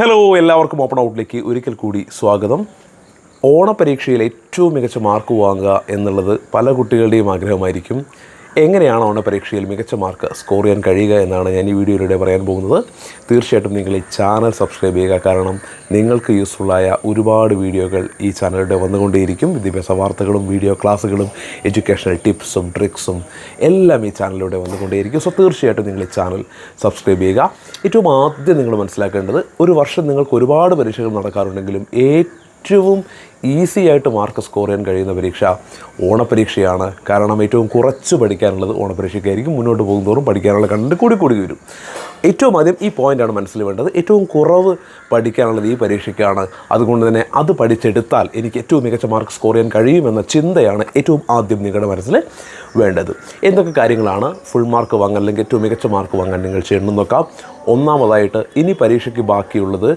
Hello എല്ലാവർക്കും open ഔട്ടിലേക്ക് ഒരിക്കൽ കൂടി സ്വാഗതം. ഓണപരീക്ഷയിൽ ഏറ്റവും മികച്ച മാർക്ക് വാങ്ങുക എന്നുള്ളത് പല കുട്ടികളുടെയും ആഗ്രഹമായിരിക്കും. എങ്ങനെയാണ് ഓണ പരീക്ഷയിൽ മികച്ച മാർക്ക് സ്കോർ ചെയ്യാൻ കഴിയുക എന്നാണ് ഞാൻ ഈ വീഡിയോയിലൂടെ പറയാൻ പോകുന്നത്. തീർച്ചയായിട്ടും നിങ്ങൾ ഈ ചാനൽ സബ്സ്ക്രൈബ് ചെയ്യുക കാരണം നിങ്ങൾക്ക് യൂസ്ഫുള്ളായ ഒരുപാട് വീഡിയോകൾ ഈ ചാനലിലൂടെ വന്നുകൊണ്ടേയിരിക്കും. വിദ്യാഭ്യാസ വാർത്തകളും വീഡിയോ ക്ലാസ്സുകളും എഡ്യൂക്കേഷണൽ ടിപ്സും ട്രിക്സും എല്ലാം ഈ ചാനലിലൂടെ വന്നുകൊണ്ടേയിരിക്കും. സോ തീർച്ചയായിട്ടും നിങ്ങൾ ഈ ചാനൽ സബ്സ്ക്രൈബ് ചെയ്യുക. ഏറ്റവും ആദ്യം നിങ്ങൾ മനസ്സിലാക്കേണ്ടത് ഒരു വർഷം നിങ്ങൾക്ക് ഒരുപാട് പരീക്ഷകൾ നടക്കാറുണ്ടെങ്കിലും ഏറ്റവും ഈസി ആയിട്ട് മാർക്ക് സ്കോർ ചെയ്യാൻ കഴിയുന്ന പരീക്ഷ ഓണപരീക്ഷയാണ്. കാരണം ഏറ്റവും കുറച്ച് പഠിക്കാനുള്ളത് ഓണപരീക്ഷയ്ക്കായിരിക്കും. മുന്നോട്ട് പോകുന്നതോറും പഠിക്കാനുള്ള കണ്ടന്റ് കൂടി കൂടി വരും. ഏറ്റവും ആദ്യം ഈ പോയിന്റാണ് മനസ്സിൽ വേണ്ടത്. ഏറ്റവും കുറവ് പഠിക്കാനുള്ളത് ഈ പരീക്ഷയ്ക്കാണ്. അതുകൊണ്ട് തന്നെ അത് പഠിച്ചെടുത്താൽ എനിക്ക് ഏറ്റവും മികച്ച മാർക്ക് സ്കോർ ചെയ്യാൻ കഴിയുമെന്ന ചിന്തയാണ് ഏറ്റവും ആദ്യം നിങ്ങളുടെ മനസ്സിൽ വേണ്ടത്. എന്തൊക്കെ കാര്യങ്ങളാണ്? ഫുൾ മാർക്ക് വാങ്ങാൻ അല്ലെങ്കിൽ ഏറ്റവും മികച്ച മാർക്ക് വാങ്ങാൻ നിങ്ങൾ ചെയ്യണമെന്ന് നോക്കാം ഒന്നാമതായിട്ട് ഇനി പരീക്ഷയ്ക്ക് ബാക്കിയുള്ളത്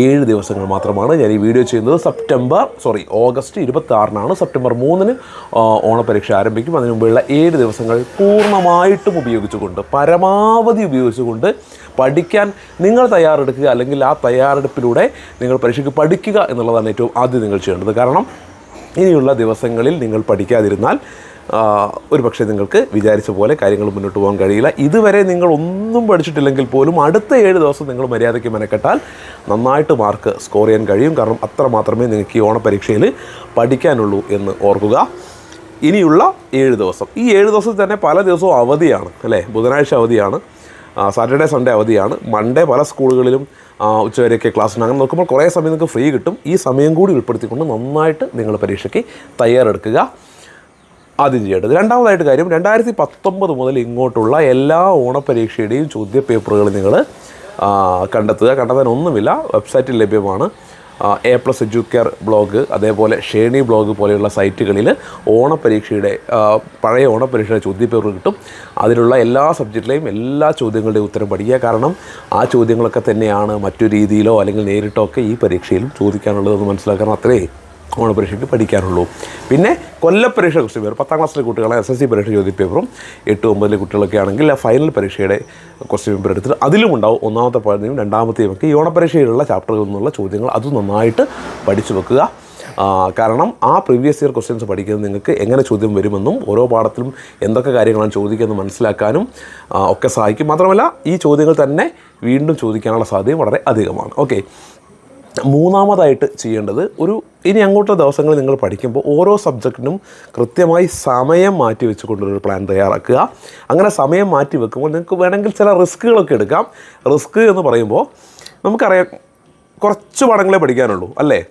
ഏഴ് ദിവസങ്ങൾ മാത്രമാണ് ഞാൻ ഈ വീഡിയോ ചെയ്യുന്നത്. സെപ്റ്റംബർ സോറി ഓഗസ്റ്റ് ഇരുപത്തി ആറിനാണ് സെപ്റ്റംബർ മൂന്നിന് ഓണപരീക്ഷ ആരംഭിക്കും. അതിനു മുമ്പുള്ള ഏഴ് ദിവസങ്ങൾ പൂർണമായിട്ടും ഉപയോഗിച്ചുകൊണ്ട് പരമാവധി ഉപയോഗിച്ചുകൊണ്ട് പഠിക്കാൻ നിങ്ങൾ തയ്യാറെടുക്കുക അല്ലെങ്കിൽ ആ തയ്യാറെടുപ്പിലൂടെ നിങ്ങൾ പരീക്ഷയ്ക്ക് പഠിക്കുക എന്നുള്ളതാണ് ഏറ്റവും ആദ്യം നിങ്ങൾ ചെയ്യേണ്ടത്. കാരണം ഇനിയുള്ള ദിവസങ്ങളിൽ നിങ്ങൾ പഠിക്കാതിരുന്നാൽ ഒരു പക്ഷേ നിങ്ങൾക്ക് വിചാരിച്ച പോലെ കാര്യങ്ങൾ മുന്നോട്ട് പോകാൻ കഴിയില്ല. ഇതുവരെ നിങ്ങൾ ഒന്നും പഠിച്ചിട്ടില്ലെങ്കിൽ പോലും അടുത്ത ഏഴ് ദിവസം നിങ്ങൾ മര്യാദയ്ക്ക് മെനക്കെട്ടാൽ നന്നായിട്ട് മാർക്ക് സ്കോർ ചെയ്യാൻ കഴിയും. കാരണം അത്ര മാത്രമേ നിങ്ങൾക്ക് ഈ ഓണപരീക്ഷയിൽ പഠിക്കാനുള്ളൂ എന്ന് ഓർക്കുക. ഇനിയുള്ള ഏഴ് ദിവസം. ഈ ഏഴ് ദിവസം തന്നെ പല ദിവസവും അവധിയാണ് അല്ലേ? ബുധനാഴ്ച അവധിയാണ് സാറ്റർഡേ സൺഡേ അവധിയാണ്. മൺഡേ പല സ്കൂളുകളിലും ഉച്ചവരെയൊക്കെ ക്ലാസ് അങ്ങനെ നോക്കുമ്പോൾ കുറേ സമയം നിങ്ങൾക്ക് ഫ്രീ കിട്ടും. ഈ സമയം കൂടി ഉൾപ്പെടുത്തിക്കൊണ്ട് നന്നായിട്ട് നിങ്ങൾ പരീക്ഷയ്ക്ക് തയ്യാറെടുക്കുക. ആദ്യം ചെയ്യേണ്ടത്. രണ്ടാമതായിട്ട് കാര്യം രണ്ടായിരത്തി പത്തൊമ്പത് മുതൽ ഇങ്ങോട്ടുള്ള എല്ലാ ഓണപരീക്ഷയുടെയും ചോദ്യപേപ്പറുകൾ നിങ്ങൾ കണ്ടെത്തുക. കണ്ടെത്താൻ ഒന്നുമില്ല വെബ്സൈറ്റിൽ ലഭ്യമാണ്. എ പ്ലസ് എഡ്യൂക്കെയർ ബ്ലോഗ് അതേപോലെ ഷേണി ബ്ലോഗ് പോലെയുള്ള സൈറ്റുകളിൽ ഓണപരീക്ഷയുടെ പഴയ ഓണപരീക്ഷയുടെ ചോദ്യപേപ്പർ കിട്ടും. അതിലുള്ള എല്ലാ സബ്ജക്റ്റിലെയും എല്ലാ ചോദ്യങ്ങളുടെയും ഉത്തരം പഠിക്കുക. കാരണം ആ ചോദ്യങ്ങളൊക്കെ തന്നെയാണ് മറ്റു രീതിയിലോ അല്ലെങ്കിൽ നേരിട്ടോ ഒക്കെ ഈ പരീക്ഷയിലും ചോദിക്കാനുള്ളതെന്ന് മനസ്സിലാക്കണം അത്രേ ഓണപരീക്ഷയ്ക്ക് പഠിക്കാറുള്ളൂ. പിന്നെ കൊല്ലപ്പരീക്ഷ ക്വസ്റ്റ്യൻ പേപ്പർ പത്താം ക്ലാസ്സിലെ കുട്ടികളെ എസ് എസ് സി പരീക്ഷ ചോദ്യ പേപ്പറും എട്ട് ഒമ്പതിലെ കുട്ടികളൊക്കെ ആണെങ്കിൽ ആ ഫൈനൽ പരീക്ഷയുടെ ക്വസ്റ്റ്യൻ പേപ്പർ എടുത്തിട്ട് അതിലും ഉണ്ടാവും. ഒന്നാമത്തെ പകുതിയും രണ്ടാമത്തെയും ഒക്കെ ഈ ഓണപരീക്ഷയിലുള്ള ചാപ്റ്ററുകളിൽ നിന്നുള്ള ചോദ്യങ്ങൾ അത് നന്നായിട്ട് പഠിച്ചു വെക്കുക. കാരണം ആ പ്രീവിയസ് ഇയർ ക്വസ്റ്റ്യൻസ് പഠിക്കുന്നത് നിങ്ങൾക്ക് എങ്ങനെ ചോദ്യം വരുമെന്നും ഓരോ പാഠത്തിലും എന്തൊക്കെ കാര്യങ്ങളാണ് ചോദിക്കുന്നത് മനസ്സിലാക്കാനും ഒക്കെ സഹായിക്കും. മാത്രമല്ല ഈ ചോദ്യങ്ങൾ തന്നെ വീണ്ടും ചോദിക്കാനുള്ള സാധ്യത വളരെ അധികമാണ്. ഓക്കെ മൂന്നാമതായിട്ട് ചെയ്യേണ്ടത് ഒരു ഇനി അങ്ങോട്ടുള്ള ദിവസങ്ങൾ നിങ്ങൾ പഠിക്കുമ്പോൾ ഓരോ സബ്ജക്റ്റിനും കൃത്യമായി സമയം മാറ്റി വെച്ചുകൊണ്ടൊരു പ്ലാൻ തയ്യാറാക്കുക. അങ്ങനെ സമയം മാറ്റി വെക്കുമ്പോൾ നിങ്ങൾക്ക് വേണമെങ്കിൽ ചില റിസ്ക്കുകളൊക്കെ എടുക്കാം. റിസ്ക് എന്ന് പറയുമ്പോൾ നമുക്കറിയാം കുറച്ച് പടങ്ങളെ പഠിക്കാനുള്ളൂ അല്ലേ?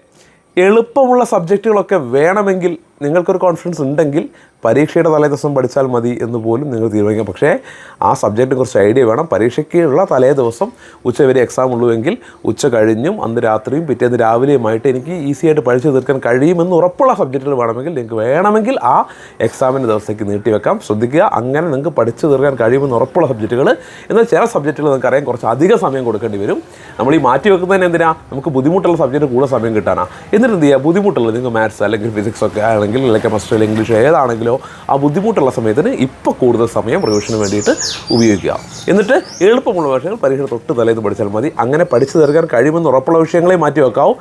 എളുപ്പമുള്ള സബ്ജക്റ്റുകളൊക്കെ വേണമെങ്കിൽ നിങ്ങൾക്കൊരു കോൺഫിഡൻസ് ഉണ്ടെങ്കിൽ പരീക്ഷയുടെ തലേ ദിവസം പഠിച്ചാൽ മതി എന്ന് പോലും നിങ്ങൾ തീരുമാനിക്കാം. പക്ഷേ ആ സബ്ജക്റ്റിനെ കുറച്ച് ഐഡിയ വേണം. പരീക്ഷയ്ക്കുള്ള തലേ ദിവസം ഉച്ച വരെ എക്സാം ഉള്ളുവെങ്കിൽ ഉച്ച കഴിഞ്ഞും അന്ന് രാത്രിയും പിറ്റേന്ന് രാവിലെയുമായിട്ട് എനിക്ക് ഈസി ആയിട്ട് പഠിച്ചു തീർക്കാൻ കഴിയുമെന്ന് ഉറപ്പുള്ള സബ്ജക്റ്റുകൾ വേണമെങ്കിൽ നിങ്ങൾക്ക് വേണമെങ്കിൽ ആ എക്സാമിന്റെ ദിവസത്തേക്ക് നീട്ടിവെക്കാം ശ്രദ്ധിക്കുക അങ്ങനെ നിങ്ങൾക്ക് പഠിച്ചു തീർക്കാൻ കഴിയുമെന്ന് ഉറപ്പുള്ള സബ്ജക്റ്റുകൾ എന്നാൽ ചില സബ്ജക്റ്റുകൾ നിങ്ങൾക്ക് അറിയാം കുറച്ച് അധിക സമയം കൊടുക്കേണ്ടി വരും. നമ്മൾ ഈ മാറ്റി വെക്കുന്നതിന് എന്തിനാ? നമുക്ക് ബുദ്ധിമുട്ടുള്ള സബ്ജക്റ്റ് കൂടുതൽ സമയം കിട്ടാനാണ് എന്നിട്ട് എന്ത് ചെയ്യുക? ബുദ്ധിമുട്ടുള്ളത് നിങ്ങൾക്ക് മാത്സ് അല്ലെങ്കിൽ ഫിസിക്സ് ഒക്കെ ആണെങ്കിൽ കെമിസ്ട്രി അല്ലെങ്കിൽ ഇംഗ്ലീഷ് ഏതാണെങ്കിലോ ആ ബുദ്ധിമുട്ടുള്ള സമയത്തിന് ഇപ്പോൾ കൂടുതൽ സമയം റിവിഷന് വേണ്ടിയിട്ട് ഉപയോഗിക്കുക. എന്നിട്ട് എളുപ്പമുള്ള വിഷയങ്ങൾ പരീക്ഷ തൊട്ട് തലേന്ന് പഠിച്ചാൽ മതി. അങ്ങനെ പഠിച്ചു തീർക്കാൻ കഴിയുമെന്ന് ഉറപ്പുള്ള വിഷയങ്ങളെ മാറ്റി വെക്കാവൂ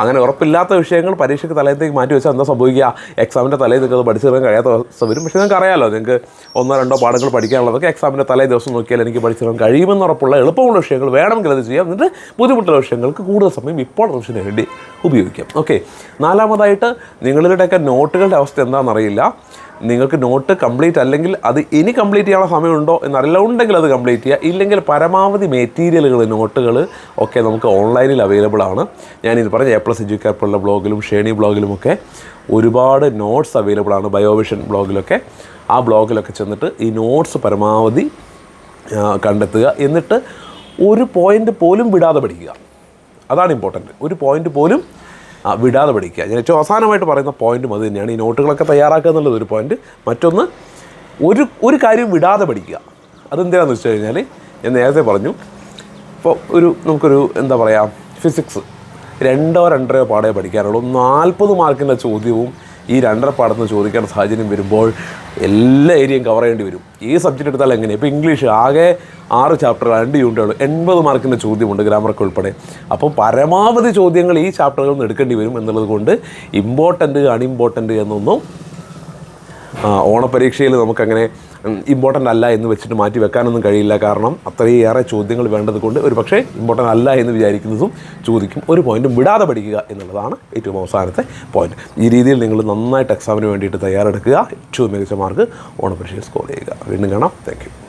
അങ്ങനെ ഉറപ്പില്ലാത്ത വിഷയങ്ങൾ പരീക്ഷയ്ക്ക് തലയത്തേക്ക് മാറ്റി വെച്ചാൽ എന്താ സംഭവിക്കുക? എക്സാമിന്റെ തലേ നിങ്ങൾക്ക് അത് പഠിച്ചു തീർക്കാൻ കഴിയാത്ത അവസ്ഥ വരും. പക്ഷേ നിങ്ങൾക്ക് അറിയാമല്ലോ നിങ്ങൾക്ക് ഒന്നോ രണ്ടോ പാഠങ്ങൾ പഠിക്കാനുള്ളതൊക്കെ എക്സാമിന്റെ തലേ ദിവസം നോക്കിയാൽ എനിക്ക് പഠിച്ചു തീർക്കാൻ കഴിയുമെന്ന് ഉറപ്പുള്ള എളുപ്പമുള്ള വിഷയങ്ങൾ വേണമെങ്കിൽ അത് ചെയ്യാം. എന്നിട്ട് ബുദ്ധിമുട്ടുള്ള വിഷയങ്ങൾക്ക് കൂടുതൽ സമയം ഇപ്പോൾ റിവിഷന് വേണ്ടി ഉപയോഗിക്കാം. ഓക്കെ നാലാമതായിട്ട് നിങ്ങളുടെയൊക്കെ നോട്ടുകളുടെ അവസ്ഥ എന്താണെന്നറിയില്ല. നിങ്ങൾക്ക് നോട്ട് കംപ്ലീറ്റ് അല്ലെങ്കിൽ അത് ഇനി കംപ്ലീറ്റ് ചെയ്യാനുള്ള സമയമുണ്ടോ എന്നറിയില്ല. ഉണ്ടെങ്കിൽ അത് കംപ്ലീറ്റ് ചെയ്യുക. ഇല്ലെങ്കിൽ പരമാവധി മെറ്റീരിയലുകൾ നോട്ടുകൾ ഒക്കെ നമുക്ക് ഓൺലൈനിൽ അവൈലബിൾ ആണ്. ഞാനിത് പറഞ്ഞ എ പ്ലസ് എഡ്യൂക്കാപ്പുള്ള ബ്ലോഗിലും ഷേണി ബ്ലോഗിലും ഒക്കെ ഒരുപാട് നോട്ട്സ് അവൈലബിൾ ആണ് ബയോവിഷൻ ബ്ലോഗിലൊക്കെ. ആ ബ്ലോഗിലൊക്കെ ചെന്നിട്ട് ഈ നോട്ട്സ് പരമാവധി കണ്ടെത്തുക. എന്നിട്ട് ഒരു പോയിന്റ് പോലും വിടാതെ പഠിക്കുക. അതാണ് ഇമ്പോർട്ടന്റ് ഒരു പോയിന്റ് പോലും വിടാതെ പഠിക്കുക. ഞാൻ ഏറ്റവും അവസാനമായിട്ട് പറയുന്ന പോയിന്റും അത് തന്നെയാണ്. ഈ നോട്ടുകളൊക്കെ തയ്യാറാക്കുക എന്നുള്ളത് ഒരു പോയിന്റ് മറ്റൊന്ന് ഒരു ഒരു കാര്യം വിടാതെ പഠിക്കുക. അതെന്തിനാന്ന് വെച്ച് കഴിഞ്ഞാൽ ഞാൻ നേരത്തെ പറഞ്ഞു. ഇപ്പോൾ ഒരു നമുക്കൊരു എന്താ പറയുക ഫിസിക്സ് രണ്ടോ രണ്ടരയോ പാടേ പഠിക്കാനുള്ളൂ. നാൽപ്പത് മാർക്കിന്റെ ചോദ്യവും ഈ രണ്ടര പാടത്ത് ചോദിക്കേണ്ട സാഹചര്യം വരുമ്പോൾ എല്ലാ ഏരിയയും കവർ ചെയ്യേണ്ടി വരും. ഈ സബ്ജക്റ്റ് എടുത്താൽ എങ്ങനെയാണ് ഇപ്പോൾ ഇംഗ്ലീഷ് ആകെ ആറ് ചാപ്റ്റർ രണ്ട് യൂണിറ്റുകൾ എൺപത് മാർക്കിന്റെ ചോദ്യമുണ്ട് ഗ്രാമറൊക്കെ ഉൾപ്പെടെ. അപ്പോൾ പരമാവധി ചോദ്യങ്ങൾ ഈ ചാപ്റ്ററുകളിൽ നിന്ന് എടുക്കേണ്ടി വരും എന്നുള്ളത് കൊണ്ട് ഇമ്പോർട്ടന്റ് അൺഇമ്പോർട്ടന്റ് എന്നൊന്നും ഓണപരീക്ഷയിൽ നമുക്കങ്ങനെ ഇമ്പോർട്ടന്റ് അല്ല എന്ന് വെച്ചിട്ട് മാറ്റി വെക്കാനൊന്നും കഴിയില്ല. കാരണം അത്രയേറെ ചോദ്യങ്ങൾ വേണ്ടത് കൊണ്ട് ഒരു പക്ഷേ ഇമ്പോർട്ടന്റ് അല്ല എന്ന് വിചാരിക്കുന്നതും ചോദിക്കും. ഒരു പോയിന്റും വിടാതെ പഠിക്കുക എന്നുള്ളതാണ് ഏറ്റവും അവസാനത്തെ പോയിന്റ് ഈ രീതിയിൽ നിങ്ങൾ നന്നായിട്ട് എക്സാമിന് വേണ്ടിയിട്ട് തയ്യാറെടുക്കുക. ഏറ്റവും മികച്ച മാർക്ക് ഓണപരീക്ഷയിൽ സ്കോർ ചെയ്യുക. വീണ്ടും കാണാം. താങ്ക്